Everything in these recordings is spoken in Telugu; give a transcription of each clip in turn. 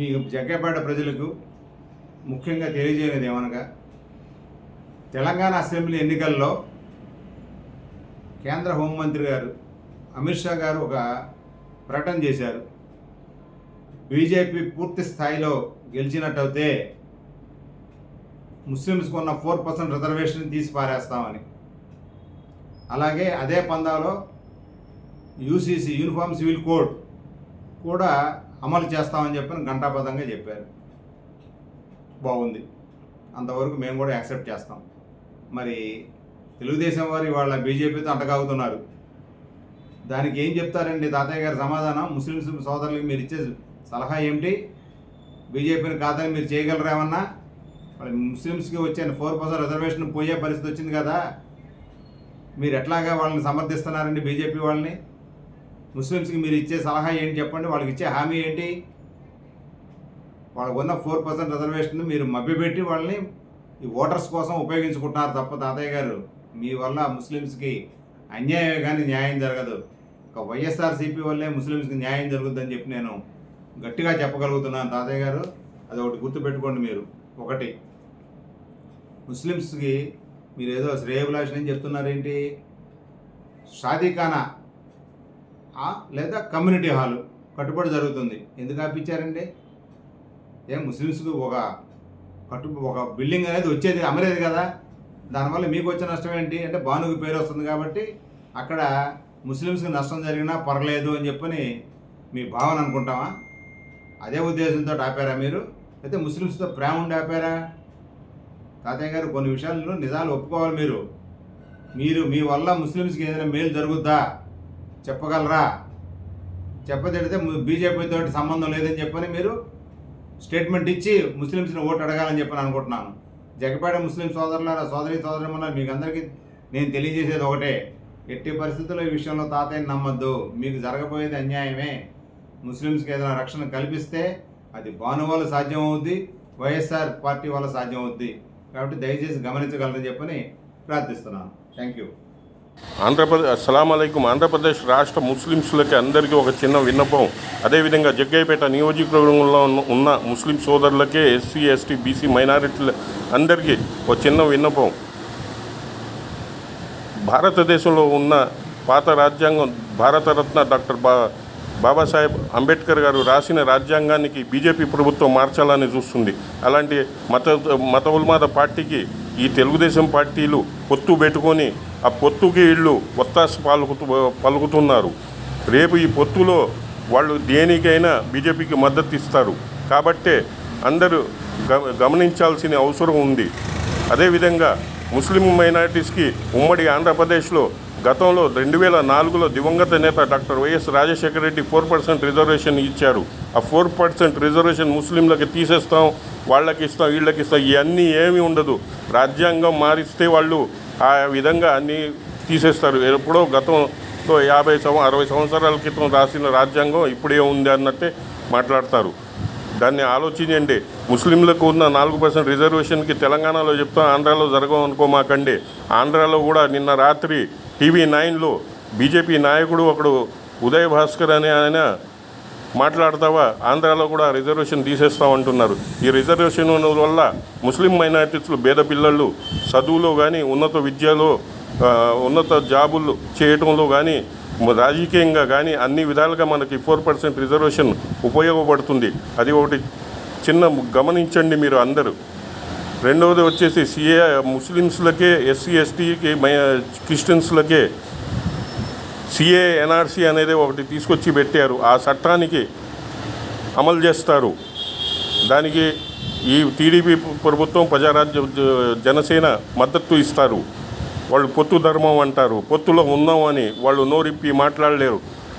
మీ జగ్గపేట ప్రజలకు ముఖ్యంగా తెలియజేయలేదు ఏమనగా తెలంగాణ అసెంబ్లీ ఎన్నికల్లో కేంద్ర హోంమంత్రి గారు అమిత్ షా గారు ఒక ప్రకటన చేశారు. బీజేపీ పూర్తి స్థాయిలో గెలిచినట్టయితే ముస్లిమ్స్కి ఉన్న ఫోర్ పర్సెంట్ రిజర్వేషన్ తీసి పారేస్తామని. అలాగే అదే పందాలో యూసీసీ యూనిఫామ్ సివిల్ కోడ్ కూడా అమలు చేస్తామని చెప్పని ఘంటాపథంగా చెప్పారు. బాగుంది. అంతవరకు మేము కూడా యాక్సెప్ట్ చేస్తాం. మరి తెలుగుదేశం వారు వాళ్ళ బీజేపీతో అంటగాగుతున్నారు. దానికి ఏం చెప్తారండి తాతయ్య గారి సమాధానం? ముస్లిమ్స్ సోదరులకు మీరు ఇచ్చే సలహా ఏమిటి? బీజేపీని కాదని మీరు చేయగలరా ఏమన్నా? మరి ముస్లిమ్స్కి వచ్చే ఫోర్ పర్సెంట్ రిజర్వేషన్ పోయే పరిస్థితి వచ్చింది కదా. మీరు ఎట్లాగా వాళ్ళని సమర్థిస్తున్నారండి బీజేపీ వాళ్ళని? ముస్లిమ్స్కి మీరు ఇచ్చే సలహా ఏంటి చెప్పండి? వాళ్ళకి ఇచ్చే హామీ ఏంటి? వాళ్ళకు ఉన్న ఫోర్ పర్సెంట్ రిజర్వేషన్ మీరు మభ్యపెట్టి వాళ్ళని ఈ ఓటర్స్ కోసం ఉపయోగించుకుంటున్నారు తప్ప తాతయ్య గారు మీ వల్ల ముస్లిమ్స్కి అన్యాయమే కానీ న్యాయం జరగదు. ఒక వైఎస్ఆర్సీపీ వల్లే ముస్లిమ్స్కి న్యాయం జరుగుతుందని చెప్పి నేను గట్టిగా చెప్పగలుగుతున్నాను తాతయ్య గారు. అది ఒకటి గుర్తుపెట్టుకోండి మీరు. ఒకటి ముస్లిమ్స్కి మీరు ఏదో శ్రేయభిలాషణ అని చెప్తున్నారేంటి? షాదీఖానా లేదా కమ్యూనిటీ హాలు కట్టుబడి జరుగుతుంది. ఎందుకు ఆపించారండి? ఏం ముస్లిమ్స్కి ఒక కట్టు ఒక బిల్డింగ్ అనేది వచ్చేది అమరేది కదా. దానివల్ల మీకు వచ్చే నష్టం ఏంటి? అంటే బానుకి పేరు వస్తుంది కాబట్టి అక్కడ ముస్లిమ్స్కి నష్టం జరిగినా పర్లేదు అని చెప్పని మీ భావన అనుకుంటామా? అదే ఉద్దేశంతో ఆపారా మీరు? అయితే ముస్లిమ్స్తో ప్రేమ ఉండి ఆపారా? తాతయ్య గారు కొన్ని విషయాల్లో నిజాలు ఒప్పుకోవాలి మీరు. మీరు మీ వల్ల ముస్లిమ్స్కి ఏదైనా మేలు జరుగుద్దా? చెప్పగలరా? చెప్పదడితే బీజేపీతో సంబంధం లేదని చెప్పని మీరు స్టేట్మెంట్ ఇచ్చి ముస్లిమ్స్ని ఓటు అడగాలని చెప్పని అనుకుంటున్నాను. జగపేట ముస్లిం సోదరులారా సోదరి సోదరులమన్నారు మీకు అందరికీ నేను తెలియజేసేది ఒకటే. ఎట్టి పరిస్థితుల్లో ఈ విషయంలో తాతయ్యని నమ్మద్దు. మీకు జరగబోయేది అన్యాయమే. ముస్లిమ్స్కి ఏదైనా రక్షణ కల్పిస్తే అది భాను వల్ల సాధ్యం అవుద్ది వైఎస్ఆర్ పార్టీ వల్ల సాధ్యం అవుద్ది కాబట్టి దయచేసి గమనించగలరని చెప్పని ప్రార్థిస్తున్నాను. థ్యాంక్ యూ ఆంధ్రప్రదేశ్ అస్సలం అయికం ఆంధ్రప్రదేశ్ రాష్ట్ర ముస్లింస్లకి అందరికీ ఒక చిన్న విన్నపం. అదేవిధంగా జగ్గయ్యపేట నియోజకవర్గంలో ఉన్న- ముస్లిం సోదరులకే ఎస్సీ ఎస్టీ బీసీ మైనారిటీల అందరికీ ఒక చిన్న విన్నపం. భారతదేశంలో ఉన్న పాత రాజ్యాంగం భారతరత్న డాక్టర్ బా బాబాసాహెబ్ అంబేద్కర్ గారు రాసిన రాజ్యాంగానికి బీజేపీ ప్రభుత్వం మార్చాలని చూస్తుంది. అలాంటి మత మత ఉల్మాద పార్టీకి ఈ తెలుగుదేశం పార్టీలు పొత్తు పెట్టుకొని ఆ పొత్తుకి వీళ్ళు ఒత్తాస పలుకుతూ పలుకుతున్నారు రేపు ఈ పొత్తులో వాళ్ళు దేనికైనా బీజేపీకి మద్దతు ఇస్తారు. కాబట్టే అందరూ గ- గమనించాల్సిన అవసరం ఉంది. అదేవిధంగా ముస్లిం మైనారిటీస్కి ఉమ్మడి ఆంధ్రప్రదేశ్లో గతంలో రెండు వేల నాలుగులో దివంగత నేత doctor YS Rajasekhara Reddy four percent reservation ఇచ్చారు. ఆ ఫోర్ పర్సెంట్ రిజర్వేషన్ ముస్లింలకి తీసేస్తాం వాళ్ళకి ఇస్తాం వీళ్ళకి ఇస్తాం ఇవన్నీ ఏమీ ఉండదు. రాజ్యాంగం మారిస్తే వాళ్ళు ఆ విధంగా అన్నీ తీసేస్తారు. ఎప్పుడో గతంలో యాభై సంవ అరవై సంవత్సరాల క్రితం రాసిన రాజ్యాంగం ఇప్పుడే ఉంది అన్నట్టే మాట్లాడతారు. దాన్ని ఆలోచించండి. ముస్లింలకు ఉన్న నాలుగు పర్సెంట్ రిజర్వేషన్కి తెలంగాణలో చెప్తాం ఆంధ్రాలో జరగవు అనుకోమాకండి. ఆంధ్రాలో కూడా నిన్న రాత్రి టీవీ నైన్లో బీజేపీ నాయకుడు ఒకడు ఉదయ్ భాస్కర్ అనే ఆయన మాట్లాడతావా? ఆంధ్రాలో కూడా రిజర్వేషన్ తీసేస్తామంటున్నారు. ఈ రిజర్వేషన్ వల్ల ముస్లిం మైనార్టీస్లు పేద పిల్లలు చదువులో కానీ ఉన్నత విద్యలో ఉన్నత జాబులు చేయటంలో కానీ రాజకీయంగా కానీ అన్ని విధాలుగా మనకి ఫోర్ పర్సెంట్ రిజర్వేషన్ ఉపయోగపడుతుంది. అది ఒకటి చిన్న గమనించండి మీరు అందరూ. రెండవది వచ్చేసి సిఏ ముస్లిమ్స్లకే ఎస్సీ ఎస్టీకి మై క్రిస్టియన్స్లకే సిఏ ఎన్ఆర్సీ అనేది ఒకటి తీసుకొచ్చి పెట్టారు. ఆ చట్టానికి అమలు చేస్తారు. దానికి ఈ టీడీపీ ప్రభుత్వం ప్రజారాజ్య జనసేన మద్దతు ఇస్తారు. వాళ్ళు పొత్తు ధర్మం అంటారు. పొత్తులో ఉన్నామని వాళ్ళు నోరిప్పి మాట్లాడలేరు.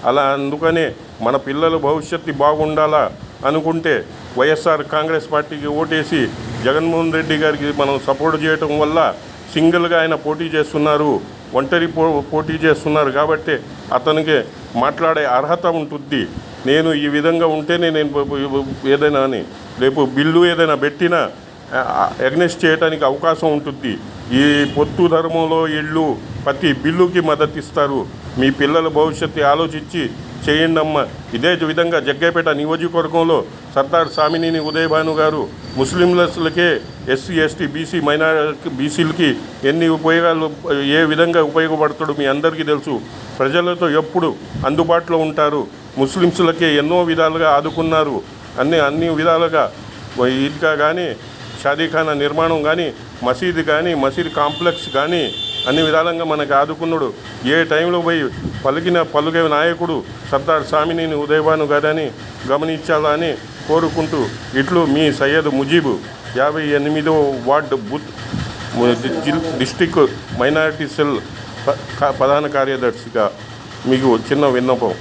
అలా అందుకనే మన పిల్లల భవిష్యత్తు బాగుండాలా అనుకుంటే వైఎస్ఆర్ కాంగ్రెస్ పార్టీకి ఓటేసి జగన్మోహన్ రెడ్డి గారికి మనం సపోర్ట్ చేయటం వల్ల సింగిల్గా ఆయన పోటీ చేస్తున్నారు. ఒంటరి పో పోటీ చేస్తున్నారు కాబట్టి అతనికి మాట్లాడే అర్హత ఉంటుంది నేను ఈ విధంగా ఉంటేనే నేను ఏదైనా అని. రేపు బిల్లు ఏదైనా పెట్టినా ఎగ్నెస్ట్ చేయడానికి అవకాశం ఉంటుంది ఈ పొత్తు ధర్మంలో ఇళ్ళు ప్రతి బిల్లుకి మద్దతు ఇస్తారు మీ పిల్లల భవిష్యత్తు ఆలోచించి చేయండమ్మా. ఇదే విధంగా జగ్గైపేట నియోజకవర్గంలో సర్దార్ సామినేని ఉదయభాను గారు ముస్లింలకే ఎస్సీ ఎస్టీ బీసీ మైనారిటీ బీసీలకి ఎన్ని ఉపయోగాలు ఏ విధంగా ఉపయోగపడతాడో మీ అందరికీ తెలుసు. ప్రజలతో ఎప్పుడు అందుబాటులో ఉంటారు. ముస్లింస్లకే ఎన్నో విధాలుగా ఆదుకున్నారు. అన్ని అన్ని విధాలుగా ఈద్గా కానీ షాదీఖానా నిర్మాణం కానీ మసీదు కానీ మసీద్ కాంప్లెక్స్ కానీ అన్ని విధాలంగా మనకు ఆదుకున్నాడు. ఏ టైంలో పోయి పలికిన పలుకే నాయకుడు సర్దార్ స్వామిని ఉదయభాను గారని గమనించాలని కోరుకుంటూ ఇట్లు మీ సయ్యద్ ముజీబు యాభై ఎనిమిదో ward booth district minority cell ప- కా- ప్రధాన కార్యదర్శిగా మీకు చిన్న విన్నపం.